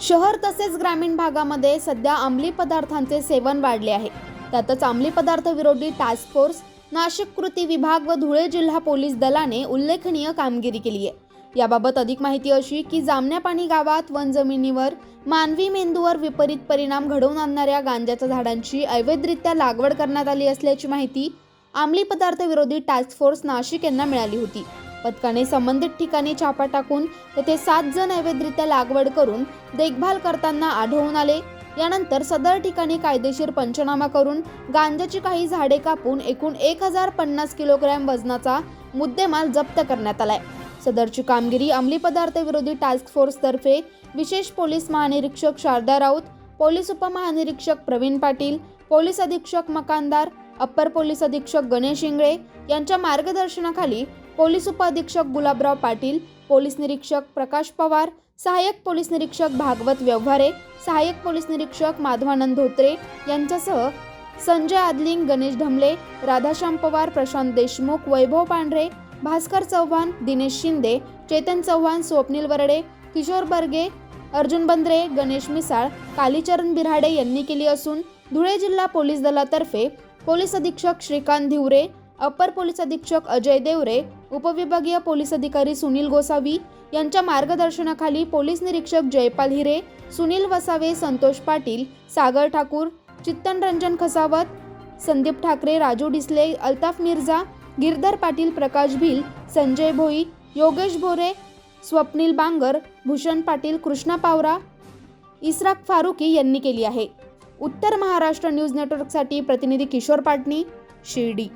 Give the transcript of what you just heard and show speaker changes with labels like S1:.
S1: शहर तसेच ग्रामीण भागामध्ये सध्या अंमली पदार्थांचे सेवन वाढले आहे. त्यातच अंमली पदार्थ विरोधी टास्क फोर्स नाशिक कृती विभाग व धुळे जिल्हा पोलीस दलाने उल्लेखनीय कामगिरी केली आहे. याबाबत अधिक माहिती अशी की जामण्यापाणी गावात वन जमिनीवर मानवी मेंदूवर विपरीत परिणाम घडवून आणणाऱ्या गांजाच्या झाडांची अवैधरित्या लागवड करण्यात आली असल्याची माहिती अंमली पदार्थ विरोधी टास्क फोर्स नाशिक यांना मिळाली होती. पथकाने संबंधित ठिकाणी छापा टाकून तेथे सात जण अवैधरित्या लागवड करून देखभाल करताना आढळून आले. यानंतर सदर ठिकाणी कायदेशीर पंचनामा करून गांजाची काही झाडे कापून एकूण एक हजार पन्नास किलोग्रॅम वजनाचा मुद्देमाल जप्त करण्यात आलाय. सदरची कामगिरी अंमली पदार्थ विरोधी टास्क फोर्सतर्फे विशेष पोलीस महानिरीक्षक शारदा राऊत पोलीस उपमहानिरीक्षक प्रवीण पाटील पोलीस अधीक्षक मकानदार अप्पर पोलीस अधीक्षक गणेश इंगळे यांच्या मार्गदर्शनाखाली पोलीस उपअधीक्षक गुलाबराव पाटील पोलीस निरीक्षक प्रकाश पवार सहाय्यक पोलीस निरीक्षक भागवत व्यवहारे सहाय्यक पोलीस निरीक्षक माधवानंद धोत्रे यांच्यासह संजय आदलिंग गणेश ढमले राधाश्याम पवार प्रशांत देशमुख वैभव पांढरे भास्कर चव्हाण दिनेश शिंदे चेतन चव्हाण स्वप्नील वरडे किशोर बर्गे अर्जुन बंद्रे गणेश मिसाळ कालीचरण बिराडे यांनी केली असून धुळे जिल्हा पोलीस दलातर्फे पोलीस अधीक्षक श्रीकांत धिवरे अप्पर पोलीस अधीक्षक अजय देवरे उपविभागीय पोलीस अधिकारी सुनील गोसावी यांच्या मार्गदर्शनाखाली पोलीस निरीक्षक जयपाल हिरे सुनील वसावे संतोष पाटील सागर ठाकूर चित्तनरंजन खसावत संदीप ठाकरे राजू डिसले अल्ताफ मिर्झा गिरधर पाटील प्रकाश भिल संजय भोई योगेश भोरे स्वप्नील बांगर भूषण पाटील कृष्णा पावरा इस्राक फारुकी यांनी केली आहे. उत्तर महाराष्ट्र न्यूज नेटवर्कसाठी प्रतिनिधी किशोर पाटणी शिर्डी.